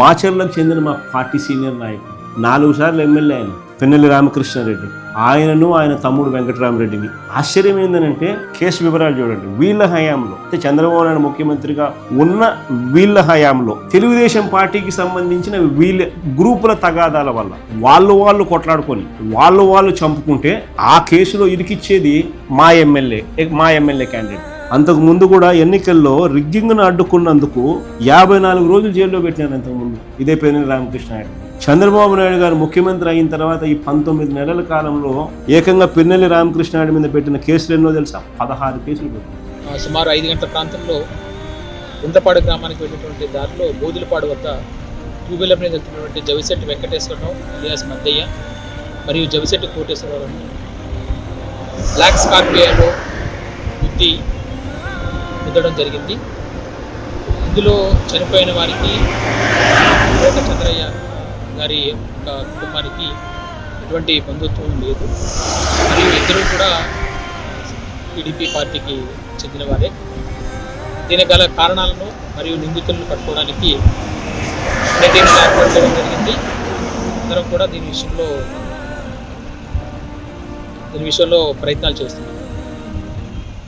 మాచర్లకు చెందిన మా party senior నాయకుడు. నాలుగు సార్లు ఎమ్మెల్యే ఆయన. పెన్నెల్లి రామకృష్ణారెడ్డి. ఆయనను ఆయన తమ్ముడు వెంకటరామరెడ్డిని. ఆశ్చర్యం ఏంటంటే కేసు వివరాలు చూడండి. వీళ్ళ హయాంలో అంటే చంద్రబాబు నాయుడు ముఖ్యమంత్రిగా ఉన్న వీళ్ళ హయాంలో తెలుగుదేశం పార్టీకి సంబంధించిన వీళ్ళ గ్రూపుల తగాదాల వల్ల వాళ్ళు వాళ్ళు కొట్లాడుకొని వాళ్ళు వాళ్ళు చంపుకుంటే ఆ కేసులో ఇరికిచ్చేది మా ఎమ్మెల్యే మా ఎమ్మెల్యే క్యాండిడేట్ అంతకు ముందు కూడా ఎన్నికల్లో రిగ్గింగ్ను అడ్డుకున్నందుకు యాభై నాలుగు రోజులు జైల్లో పెట్టాను అంతకుముందు ఇదే పేరు రామకృష్ణ నాయుడు. చంద్రబాబు నాయుడు గారు ముఖ్యమంత్రి అయిన తర్వాత ఈ పంతొమ్మిది నెలల కాలంలో ఏకంగా పిన్నెల్లి రామకృష్ణ నాయుడు మీద పెట్టిన కేసులు ఎన్నో తెలుసా? పదహారు కేసులు సుమారు ఐదు గంటల ప్రాంతంలో గుండ్రపాడు గ్రామానికి వెళ్ళినటువంటి దారిలో బోధులపాడు వద్ద టూ వీలర్ మీద వెళ్తున్నటువంటి జవిశెట్టి వెంకటేశ్వరరావు ఇలియాస్ మద్దయ్య మరియు జవిశెట్టి కోటేశ్వరరావు బ్లాక్ స్కార్పియోలో బుద్ధి గుద్దడం జరిగింది. ఇందులో చనిపోయిన వారికి కోట చంద్రయ్య గారి యొక్క కుటుంబానికి ఎటువంటి బంధుత్వం లేదు. మరియు ఇద్దరు కూడా టీడీపీ పార్టీకి చెందినవారే దీనికి గల కారణాలను మరియు నిందితులను పట్టుకోవడానికి టీంలు ఏర్పాటు చేయడం జరిగింది. అందరం కూడా దీని విషయంలో దీని విషయంలో ప్రయత్నాలు చేస్తున్నాం.